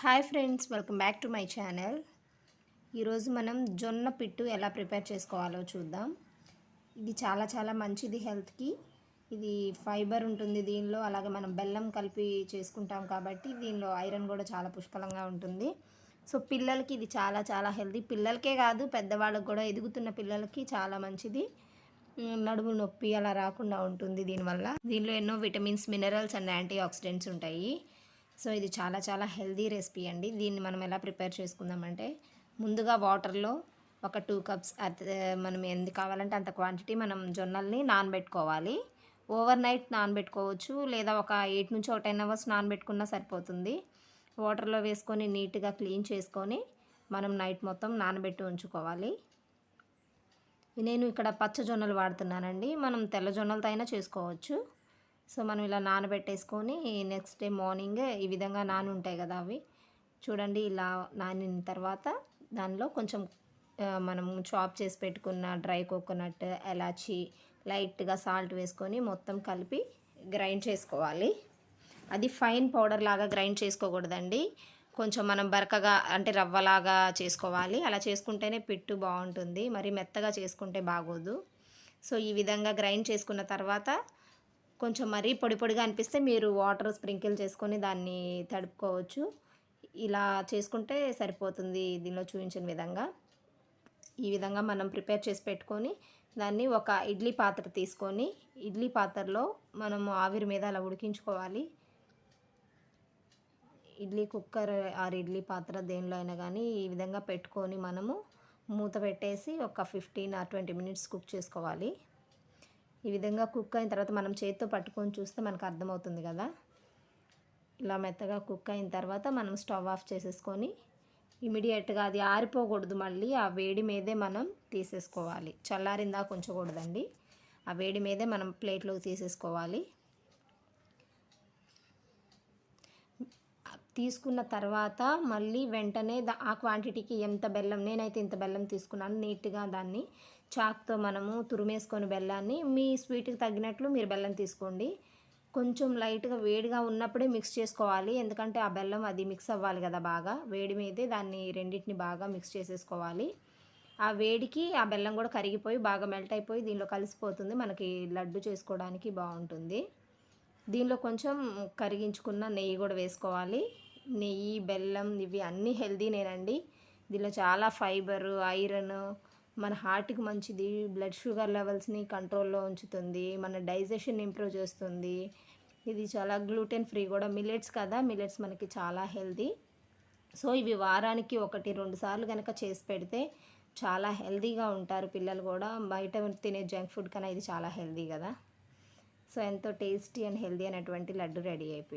Hi friends welcome back to my channel. ఈరోజు మనం జొన్న పిట్టు ఎలా ప్రిపేర్ చేసుకోవాలో చూద్దాం. ఇది చాలా చాలా మంచిది హెల్త్కి. ఇది ఫైబర్ ఉంటుంది దీనిలో అలాగే మనం బెల్లం కలిపి చేసుకుంటాం కాబట్టి దీనిలో ఐరన్ కూడా చాలా పుష్కలంగా ఉంటుంది. సో పిల్లలకి ఇది చాలా చాలా హెల్తీ. పిల్లలకే కాదు పెద్దవాళ్ళకి కూడా ఎదుగుతున్న పిల్లలకి చాలా మంచిది. నడుము నొప్పి అలా రాకుండా ఉంటుంది దీనివల్ల. దీనిలో ఎన్నో vitamins minerals and anti oxidants ఉంటాయి. సో ఇది చాలా చాలా హెల్దీ రెసిపీ అండి. దీన్ని మనం ఎలా ప్రిపేర్ చేసుకుందామంటే ముందుగా వాటర్లో ఒక టూ కప్స్ మనం ఎందుకు కావాలంటే అంత క్వాంటిటీ మనం జొన్నల్ని నానబెట్టుకోవాలి. ఓవర్ నైట్ నానబెట్టుకోవచ్చు లేదా ఒక ఎయిట్ నుంచి ఒక టెన్ అవర్స్ నానబెట్టుకున్నా సరిపోతుంది. వాటర్లో వేసుకొని నీట్గా క్లీన్ చేసుకొని మనం నైట్ మొత్తం నానబెట్టి ఉంచుకోవాలి. నేను ఇక్కడ పచ్చ జొన్నలు వాడుతున్నానండి. మనం తెల్ల జొన్నలతో అయినా చేసుకోవచ్చు. సో మనం ఇలా నానబెట్టేసుకొని నెక్స్ట్ డే మార్నింగ్ ఈ విధంగా నాని ఉంటాయి కదా అవి. చూడండి ఇలా నానిన తర్వాత దానిలో కొంచెం మనం చాప్ చేసి పెట్టుకున్న డ్రై కోకోనట్ ఎలాచి లైట్గా సాల్ట్ వేసుకొని మొత్తం కలిపి గ్రైండ్ చేసుకోవాలి. అది ఫైన్ పౌడర్ లాగా గ్రైండ్ చేసుకోకూడదండి. కొంచెం మనం బరకగా అంటే రవ్వలాగా చేసుకోవాలి. అలా చేసుకుంటేనే పిట్టు బాగుంటుంది. మరి మెత్తగా చేసుకుంటే బాగోదు. సో ఈ విధంగా గ్రైండ్ చేసుకున్న తర్వాత కొంచెం మరీ పొడి పొడిగా అనిపిస్తే మీరు వాటర్ స్ప్రింకిల్ చేసుకొని దాన్ని తడుపుకోవచ్చు. ఇలా చేసుకుంటే సరిపోతుంది దీనిలో చూపించిన విధంగా. ఈ విధంగా మనం ప్రిపేర్ చేసి పెట్టుకొని దాన్ని ఒక ఇడ్లీ పాత్ర తీసుకొని ఇడ్లీ పాత్రలో మనము ఆవిరి మీద అలా ఉడికించుకోవాలి. ఇడ్లీ కుక్కర్ ఆర్ ఇడ్లీ పాత్ర దేనిలో అయినా కానీ ఈ విధంగా పెట్టుకొని మనము మూత పెట్టేసి ఒక fifteen or twenty minutes cook చేసుకోవాలి. ఈ విధంగా కుక్ అయిన తర్వాత మనం చేతితో పట్టుకొని చూస్తే మనకు అర్థమవుతుంది కదా? ఇలా మెత్తగా కుక్ అయిన తర్వాత మనం స్టవ్ ఆఫ్ చేసేసుకొని ఇమీడియట్గా అది ఆరిపోకూడదు మళ్ళీ ఆ వేడి మీదే మనం తీసేసుకోవాలి. చల్లారిందా కొంచకూడదండి ఆ వేడి మీదే మనం ప్లేట్లోకి తీసేసుకోవాలి. తీసుకున్న తర్వాత మళ్ళీ వెంటనే దా- ఆ క్వాంటిటీకి ఎంత బెల్లం నేనైతే ఇంత బెల్లం తీసుకున్నాను నీట్గా దాన్ని చాక్తో మనము తురిమేసుకొని బెల్లాన్ని మీ స్వీట్కి తగ్గినట్లు మీరు బెల్లం తీసుకోండి. కొంచెం లైట్గా వేడిగా ఉన్నప్పుడే మిక్స్ చేసుకోవాలి ఎందుకంటే ఆ బెల్లం అది మిక్స్ అవ్వాలి కదా బాగా వేడి మీదే దాన్ని రెండింటిని బాగా మిక్స్ చేసేసుకోవాలి. ఆ వేడికి ఆ బెల్లం కూడా కరిగిపోయి బాగా మెల్ట్ అయిపోయి దీనిలో కలిసిపోతుంది మనకి లడ్డు చేసుకోవడానికి బాగుంటుంది. దీనిలో కొంచెం కరిగించుకున్న నెయ్యి కూడా వేసుకోవాలి. నెయ్యి బెల్లం ఇవి అన్నీ హెల్దీనేనండి దీనిలో చాలా ఫైబర్ ఐరన్ మన హార్ట్కి మంచిది బ్లడ్ షుగర్ లెవెల్స్ని కంట్రోల్లో ఉంచుతుంది మన డైజెషన్ ఇంప్రూవ్ చేస్తుంది. ఇది చాలా గ్లూటెన్ ఫ్రీ కూడా. మిల్లెట్స్ కదా మిల్లెట్స్ మనకి చాలా హెల్దీ సో ఇవి వారానికి ఒకటి రెండు సార్లు కనుక చేసి పెడితే చాలా హెల్దీగా ఉంటారు పిల్లలు కూడా. బయట తినే జంక్ ఫుడ్ కన్నా ఇది చాలా హెల్దీ కదా. సో ఎంతో టేస్టీ అండ్ హెల్దీ అనేటువంటి లడ్డు రెడీ అయిపోయింది.